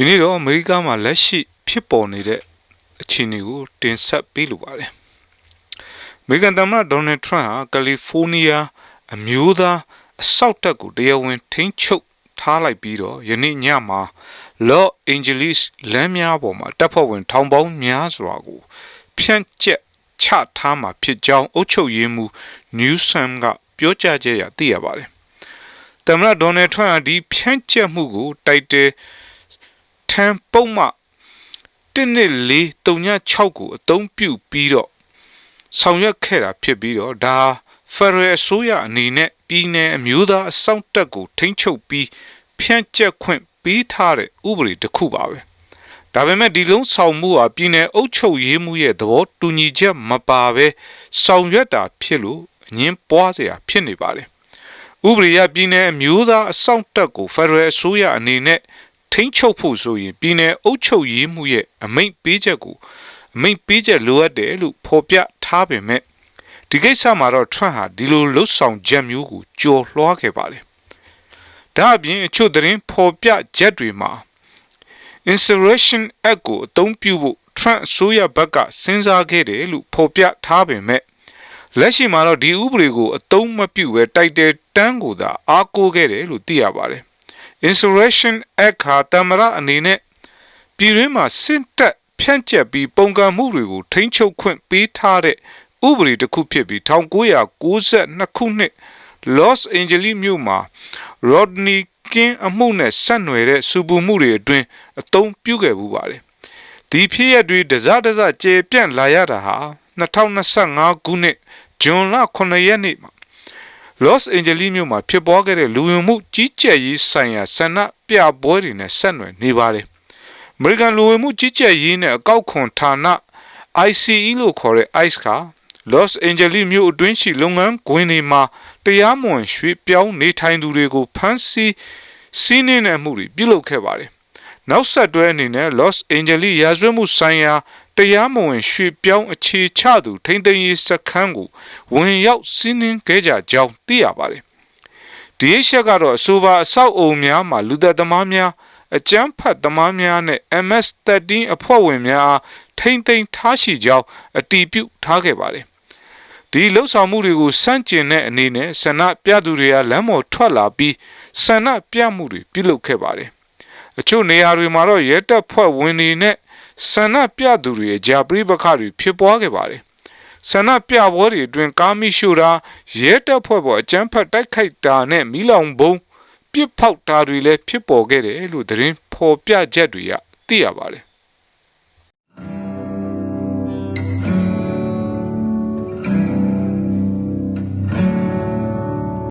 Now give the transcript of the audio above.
ဒီနေ့တော့အမေရိကမှာလက်ရှိဖြစ်ပေါ်နေတဲ့အခြေအနေကိုတင်ဆက်ပေးလိုပါတယ်အမေရိကန်သမ္မတဒေါ်နယ်ထရန့်ဟာကယ်လီဖိုးနီးယားအမျိုးသားအဆောက်တပ်ကိုတရားဝင်ထိန်းချုပ်ထားလိုက်ပြီးတော့ယနေ့ညမှာ Los Angeles လမ်းများပေါ်မှာတပ်ဖွဲ့ဝင်ထောင်ပေါင်းများစွာကိုဖြန့်ကျက်ချထားမှာဖြစ်ကြောင်းအုပ်ချုပ်ရေးမှူး Newsom ကပြောကြားချက်ရသိရပါတယ်သမ္မတဒေါ်နယ်ထရန့်ဟာဒီဖြန့်ကျက်မှုကိုတိုက်တယ် ထမ်းပုံမှ11436ကိုအသုံးပြုပြီးတော့ဆောင်ရွက်ခဲ့တာဖြစ်ပြီးတော့ဒါဖရယ်အစိုးရအနေနဲ့ပြည်내အမျိုးသားအစောင့်တပ်ကိုထိန်းချုပ်ပြီးဖြန့်ကျက်ခွင့်ပေးထားတဲ့ဥပဒေတစ်ခုပါပဲဒါပေမဲ့ဒီလုံးဆောင်မှုဟာပြည်내အုပ်ချုပ်ရေးမှုရဲ့သဘောတူညီချက်မပါဘဲဆောင်ရွက်တာဖြစ်လို့အငင်းပွားစရာဖြစ်နေပါတယ်ဥပဒေရပြည်내အမျိုးသားအစောင့်တပ်ကိုဖရယ်အစိုးရအနေနဲ့ ထိန်းချုပ်ဖို့ဆိုရင်ပြည်내အုပ်ချုပ်ရေးမှုရဲ့အမိန့်ပေးချက်ကိုအမိန့်ပေးချက်လိုအပ်တယ်လို့ဖော်ပြထားပေမဲ့ဒီကိစ္စမှာတော့ Trump ဟာဒီလိုလှုပ်ဆောင်ချက်မျိုးကိုကြော်လွှားခဲ့ပါတယ်။ဒါအပြင်အချို့သတင်းဖော်ပြချက်တွေမှာ Insurrection Act ကိုအသုံးပြုဖို့ Trump အစိုးရဘက်ကစဉ်းစားခဲ့တယ်လို့ဖော်ပြထားပေမဲ့လက်ရှိမှာတော့ဒီဥပဒေကိုအသုံးမပြုဘဲတိုက်တယ်တန်းကိုသာအားကိုးခဲ့တယ်လို့သိရပါတယ်။ Insurrection Act ဟာတမရအနေနဲ့ပြည်တွင်းမှာစစ်တပ်ဖြန့်ကျက်ပြီးပုံကံမှုတွေကိုထိန်းချုပ်ခွင့်ပေးထားတဲ့ဥပဒေတစ်ခုဖြစ်ပြီး1992ခုနှစ် Los Angeles မြို့မှာ Rodney King အမှုနဲ့ဆက်နွယ်တဲ့စူပူမှုတွေအတွင်းအသုံးပြုခဲ့မှုပါတယ်။ဒီဖြစ်ရပ်တွေတစတစကျေပြန့်လာရတာဟာ2025ခုနှစ်ဇွန်လ9ရက်နေ့မှာ Los Angeles မြို့မှာဖြစ်ပွားခဲ့တဲ့လူဝင်မှုကြီးကြပ်ရေးဆိုင်ရာဆန္ဒပြပွဲတွေနဲ့ဆက်နွယ်နေပါတယ်။ American လူဝင်မှုကြီးကြပ်ရေးနဲ့အကောက်ခွန်ဌာန ICE လို့ခေါ်တဲ့ ICE က Los Angeles မြို့အတွင်းရှိလုပ်ငန်းခွင်တွေမှာတရားမဝင်ရွှေ့ပြောင်းနေထိုင်သူတွေကိုဖမ်းဆီးစီးနင်းတဲ့မှုတွေပြုလုပ်ခဲ့ပါတယ်။နောက်ဆက်တွဲအနေနဲ့ Los Angeles ရာဇဝတ်မှုဆိုင်ရာ တရားမဝင်ရွှေ့ပြောင်းအခြေချသူထိန်းသိမ်းရေးစခန်းကိုဝင်ရောက်စီးနင်းခဲ့ကြကြောင်းသိရပါတယ်။ဒီရှက်ကတော့အဆိုပါအဆောက်အုံများမှာလူသက်သမားများအကြမ်းဖက်သမားများနဲ့ MS-13 အဖွဲ့ဝင်များအားထိမ့်သိမ်းထားရှိကြောင်းအတည်ပြုထားခဲ့ပါတယ်။ဒီလှုပ်ဆောင်မှုတွေကိုစန့်ကျင်တဲ့အနေနဲ့ဆန္ဒပြသူတွေကလမ်းပေါ်ထွက်လာပြီးဆန္ဒပြမှုတွေပြုလုပ်ခဲ့ပါတယ်။အချို့နေရာတွေမှာတော့ရဲတပ်ဖွဲ့ဝင်တွေနဲ့ ဆန္ဒပြသူတွေအကြားပြိပခါတွေဖြစ်ပွားခဲ့ပါတယ်။ဆန္ဒပြပွဲတွေအတွင်းကားမိရှို့တာရဲတပ်ဖွဲ့ပေါ်အကြမ်းဖက်တိုက်ခိုက်တာနဲ့မိလောင်ဘုံပြစ်ဖောက်တာတွေလည်းဖြစ်ပေါ်ခဲ့တယ်လို့သတင်းဖော်ပြချက်တွေကသိရပါတယ်